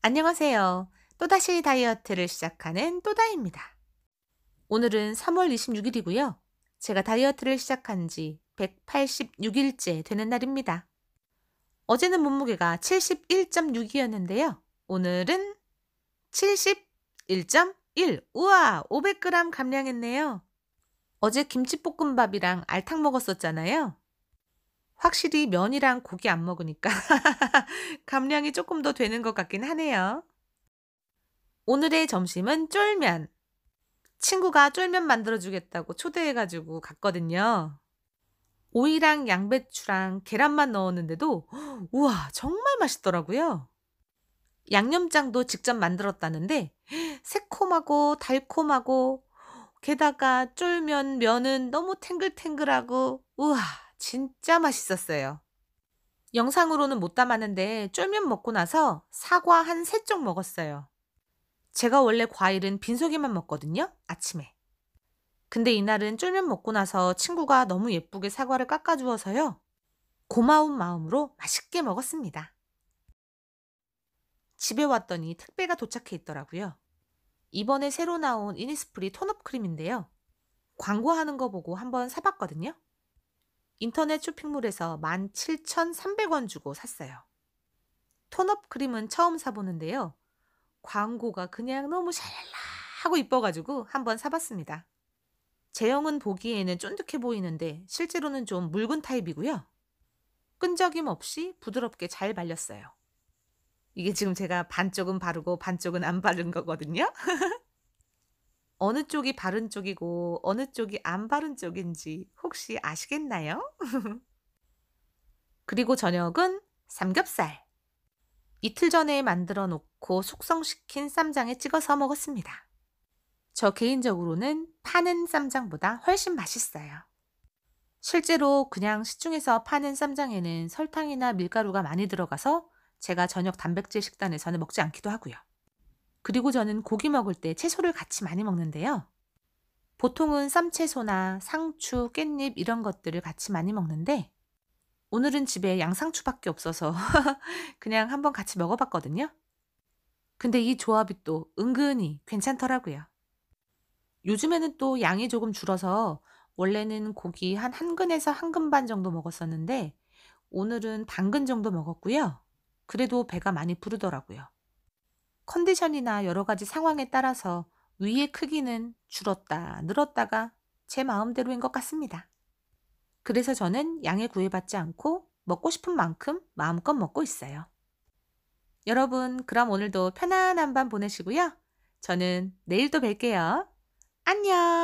안녕하세요. 또다시 다이어트를 시작하는 또다입니다. 오늘은 3월 26일이고요. 제가 다이어트를 시작한 지 186일째 되는 날입니다. 어제는 몸무게가 71.6이었는데요. 오늘은 71.1. 우와, 500g 감량했네요. 어제 김치볶음밥이랑 알탕 먹었었잖아요. 확실히 면이랑 고기 안 먹으니까 감량이 조금 더 되는 것 같긴 하네요. 오늘의 점심은 쫄면. 친구가 쫄면 만들어주겠다고 초대해가지고 갔거든요. 오이랑 양배추랑 계란만 넣었는데도 우와 정말 맛있더라고요. 양념장도 직접 만들었다는데 새콤하고 달콤하고 게다가 쫄면 면은 너무 탱글탱글하고 우와 진짜 맛있었어요. 영상으로는 못 담았는데 쫄면 먹고 나서 사과 한 세 쪽 먹었어요. 제가 원래 과일은 빈속에만 먹거든요. 아침에. 근데 이날은 쫄면 먹고 나서 친구가 너무 예쁘게 사과를 깎아주어서요. 고마운 마음으로 맛있게 먹었습니다. 집에 왔더니 택배가 도착해 있더라고요. 이번에 새로 나온 이니스프리 톤업 크림인데요. 광고하는 거 보고 한번 사봤거든요. 인터넷 쇼핑몰에서 17,300원 주고 샀어요. 톤업 크림은 처음 사보는데요. 광고가 그냥 너무 샬랄라하고 이뻐가지고 한번 사봤습니다. 제형은 보기에는 쫀득해 보이는데 실제로는 좀 묽은 타입이고요. 끈적임 없이 부드럽게 잘 발렸어요. 이게 지금 제가 반쪽은 바르고 반쪽은 안 바른 거거든요. 어느 쪽이 바른 쪽이고 어느 쪽이 안 바른 쪽인지 혹시 아시겠나요? 그리고 저녁은 삼겹살. 이틀 전에 만들어 놓고 숙성시킨 쌈장에 찍어서 먹었습니다. 저 개인적으로는 파는 쌈장보다 훨씬 맛있어요. 실제로 그냥 시중에서 파는 쌈장에는 설탕이나 밀가루가 많이 들어가서 제가 저녁 단백질 식단에서는 먹지 않기도 하고요. 그리고 저는 고기 먹을 때 채소를 같이 많이 먹는데요. 보통은 쌈채소나 상추, 깻잎 이런 것들을 같이 많이 먹는데 오늘은 집에 양상추밖에 없어서 그냥 한번 같이 먹어봤거든요. 근데 이 조합이 또 은근히 괜찮더라고요. 요즘에는 또 양이 조금 줄어서 원래는 고기 한 한 근에서 한 근 반 정도 먹었었는데 오늘은 반 근 정도 먹었고요. 그래도 배가 많이 부르더라고요. 컨디션이나 여러 가지 상황에 따라서 위의 크기는 줄었다, 늘었다가 제 마음대로인 것 같습니다. 그래서 저는 양에 구애받지 않고 먹고 싶은 만큼 마음껏 먹고 있어요. 여러분, 그럼 오늘도 편안한 밤 보내시고요. 저는 내일 또 뵐게요. 안녕!